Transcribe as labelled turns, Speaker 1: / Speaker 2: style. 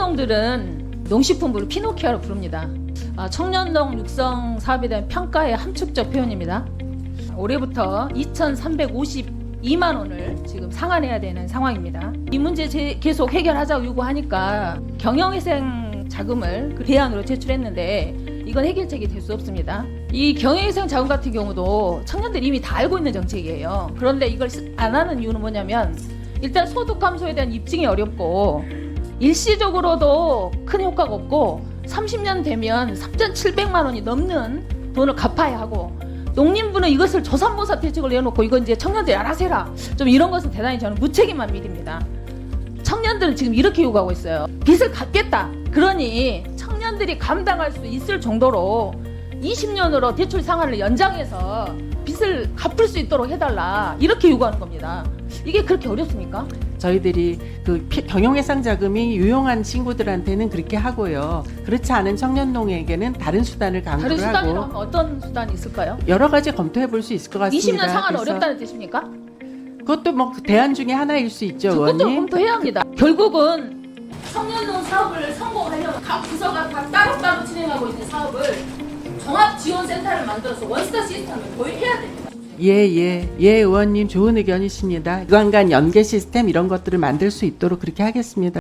Speaker 1: 청년농들은 농식품부를 피노키아로 부릅니다. 아, 청년농 육성 사업에 대한 평가의 함축적 표현입니다. 올해부터 2,352만 원을 지금 상환해야 되는 상황입니다. 이 문제 제- 계속 해결하자고 요구하니까 경영회생 자금을 그 대안으로 제출했는데 이건 해결책이 될 수 없습니다. 이 경영회생 자금 같은 경우도 청년들이 이미 다 알고 있는 정책이에요. 그런데 이걸 쓰- 안 하는 이유는 뭐냐면 일단 소득 감소에 대한 입증이 어렵고 일시적으로도 큰 효과가 없고 30년 되면 3,700만 원이 넘는 돈을 갚아야 하고 농림부는 이것을 조산모사 대책을 내놓고 이건 이제 청년들이 알아서 해라. 좀 이런 것은 대단히 저는 무책임한 일입니다. 청년들은 지금 이렇게 요구하고 있어요. 빚을 갚겠다. 그러니 청년들이 감당할 수 있을 정도로 20년으로 대출 상한을 연장해서 빚을 갚을 수 있도록 해달라. 이렇게 요구하는 겁니다. 이게 그렇게 어렵습니까?
Speaker 2: 저희들이 그 피- 경영회상 자금이 유용한 친구들한테는 그렇게 하고요. 그렇지 않은 청년농에게는 다른 수단을
Speaker 1: 다른
Speaker 2: 강구를
Speaker 1: 수단이라면
Speaker 2: 하고
Speaker 1: 어떤 수단이 있을까요?
Speaker 2: 여러 가지 검토해 볼 수 있을 것 같습니다.
Speaker 1: 20년 상한
Speaker 2: 그래서
Speaker 1: 어렵다는 뜻입니까?
Speaker 2: 그것도 뭐 대안 중에 하나일 수 있죠,
Speaker 1: 그것도
Speaker 2: 의원님.
Speaker 1: 검토해야 합니다. 결국은 청년농 사업을 성공하려면 각 부서가 다 따로따로 진행하고 있는 사업을 종합지원센터를 만들어서 원스
Speaker 2: 예, 예, 예, 의원님 좋은 의견이십니다. 유관간 연계 시스템 이런 것들을 만들 수 있도록 그렇게 하겠습니다.